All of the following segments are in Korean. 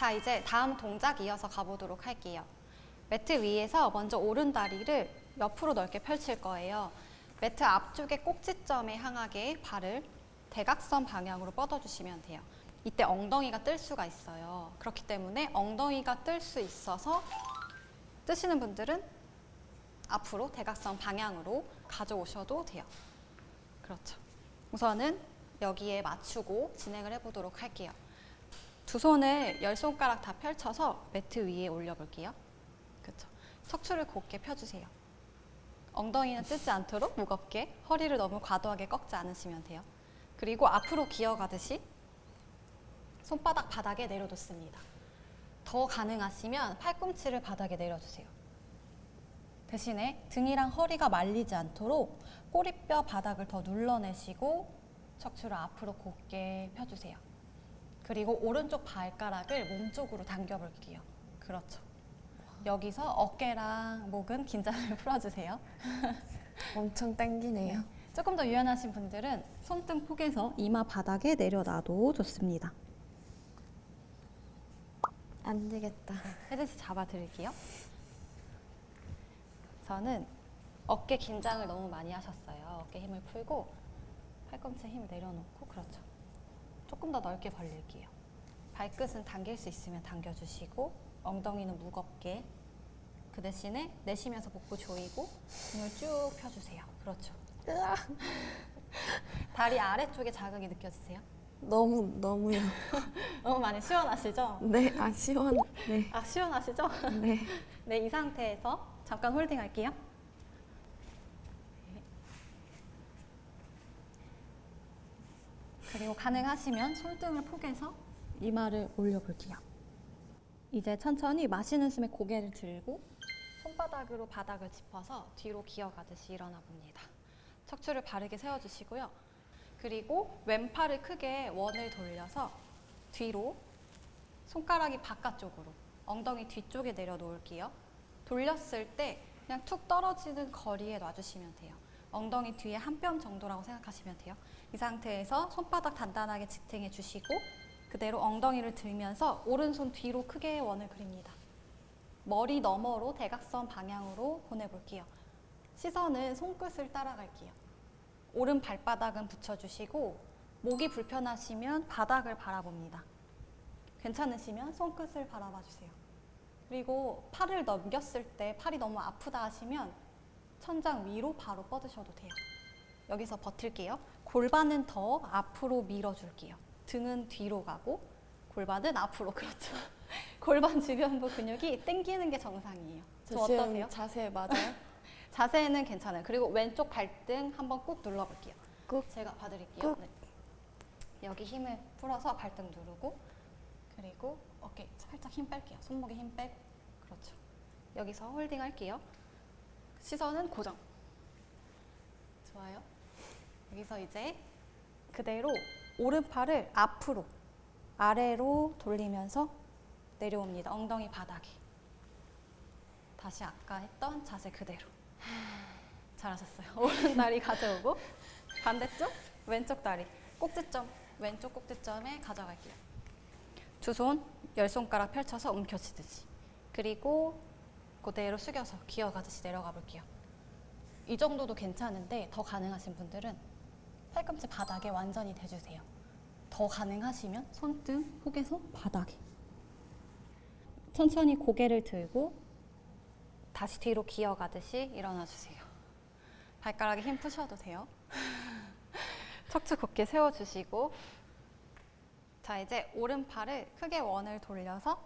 자, 이제 다음 동작 이어서 가보도록 할게요. 매트 위에서 먼저 오른 다리를 옆으로 넓게 펼칠 거예요. 매트 앞쪽의 꼭지점에 향하게 발을 대각선 방향으로 뻗어주시면 돼요. 이때 엉덩이가 뜰 수가 있어요. 그렇기 때문에 엉덩이가 뜰 수 있어서 뜨시는 분들은 앞으로 대각선 방향으로 가져오셔도 돼요. 그렇죠. 우선은 여기에 맞추고 진행을 해보도록 할게요. 두 손을 열 손가락 다 펼쳐서 매트 위에 올려볼게요. 그렇죠. 척추를 곧게 펴주세요. 엉덩이는 뜨지 않도록 무겁게 허리를 너무 과도하게 꺾지 않으시면 돼요. 그리고 앞으로 기어가듯이 손바닥 바닥에 내려놓습니다. 더 가능하시면 팔꿈치를 바닥에 내려주세요. 대신에 등이랑 허리가 말리지 않도록 꼬리뼈 바닥을 더 눌러내시고 척추를 앞으로 곧게 펴주세요. 그리고 오른쪽 발가락을 몸쪽으로 당겨볼게요. 그렇죠. 여기서 어깨랑 목은 긴장을 풀어주세요. 엄청 당기네요. 조금 더 유연하신 분들은 손등 폭에서 이마 바닥에 내려놔도 좋습니다. 안 되겠다. 헤드셋 잡아드릴게요. 저는 어깨 긴장을 너무 많이 하셨어요. 어깨 힘을 풀고 팔꿈치 힘을 내려놓고 그렇죠. 조금 더 넓게 벌릴게요. 발끝은 당길 수 있으면 당겨주시고 엉덩이는 무겁게 그 대신에 내쉬면서 복부 조이고 등을 쭉 펴주세요. 그렇죠. 다리 아래쪽에 자극이 느껴지세요? 너무 너무요. 너무 많이 시원하시죠? 네, 아 시원. 네, 아 시원하시죠? 네. 네, 이 상태에서 잠깐 홀딩 할게요. 그리고 가능하시면 손등을 포개서 이마를 올려볼게요. 이제 천천히 마시는 숨에 고개를 들고 손바닥으로 바닥을 짚어서 뒤로 기어가듯이 일어나 봅니다. 척추를 바르게 세워주시고요. 그리고 왼팔을 크게 원을 돌려서 뒤로 손가락이 바깥쪽으로 엉덩이 뒤쪽에 내려놓을게요. 돌렸을 때 그냥 툭 떨어지는 거리에 놔주시면 돼요. 엉덩이 뒤에 한 뼘 정도라고 생각하시면 돼요. 이 상태에서 손바닥 단단하게 지탱해 주시고 그대로 엉덩이를 들면서 오른손 뒤로 크게 원을 그립니다. 머리 너머로 대각선 방향으로 보내볼게요. 시선은 손끝을 따라갈게요. 오른 발바닥은 붙여주시고 목이 불편하시면 바닥을 바라봅니다. 괜찮으시면 손끝을 바라봐 주세요. 그리고 팔을 넘겼을 때 팔이 너무 아프다 하시면 천장 위로 바로 뻗으셔도 돼요. 여기서 버틸게요. 골반은 더 앞으로 밀어줄게요. 등은 뒤로 가고 골반은 앞으로 그렇죠. 골반 주변부 근육이 당기는 게 정상이에요. 저 어떠세요? 자세 맞아요? 자세는 괜찮아요. 그리고 왼쪽 발등 한번 꾹 눌러볼게요. 꾹. 제가 봐드릴게요. 꾹. 네. 여기 힘을 풀어서 발등 누르고 그리고 어깨 살짝 힘 뺄게요. 손목에 힘 빼고 그렇죠. 여기서 홀딩 할게요. 시선은 고정. 좋아요. 여기서 이제 그대로 오른팔을 앞으로 아래로 돌리면서 내려옵니다. 엉덩이 바닥에. 다시 아까 했던 자세 그대로. 잘하셨어요. 오른 다리 가져오고 반대쪽 왼쪽 다리 꼭지점 왼쪽 꼭지점에 가져갈게요. 두 손 열 손가락 펼쳐서 움켜쥐듯이 그리고 그대로 숙여서 기어 가듯이 내려가 볼게요. 이 정도도 괜찮은데 더 가능하신 분들은 팔꿈치 바닥에 완전히 대주세요. 더 가능하시면 손등 혹에서 바닥에 천천히 고개를 들고 다시 뒤로 기어 가듯이 일어나 주세요. 발가락에 힘 푸셔도 돼요. 척추 곧게 세워주시고 자 이제 오른팔을 크게 원을 돌려서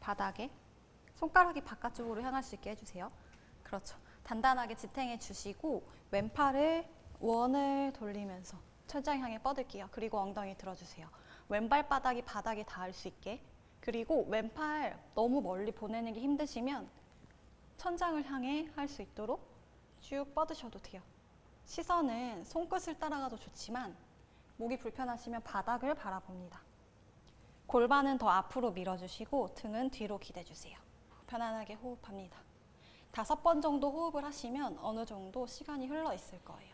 바닥에 손가락이 바깥쪽으로 향할 수 있게 해주세요. 그렇죠. 단단하게 지탱해 주시고 왼팔을 원을 돌리면서 천장 향해 뻗을게요. 그리고 엉덩이 들어주세요. 왼발 바닥이 바닥에 닿을 수 있게 그리고 왼팔 너무 멀리 보내는 게 힘드시면 천장을 향해 할 수 있도록 쭉 뻗으셔도 돼요. 시선은 손끝을 따라가도 좋지만 목이 불편하시면 바닥을 바라봅니다. 골반은 더 앞으로 밀어주시고 등은 뒤로 기대주세요. 편안하게 호흡합니다. 다섯 번 정도 호흡을 하시면 어느 정도 시간이 흘러 있을 거예요.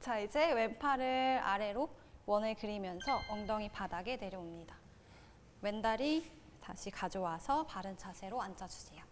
자, 이제 왼팔을 아래로 원을 그리면서 엉덩이 바닥에 내려옵니다. 왼다리 다시 가져와서 바른 자세로 앉아주세요.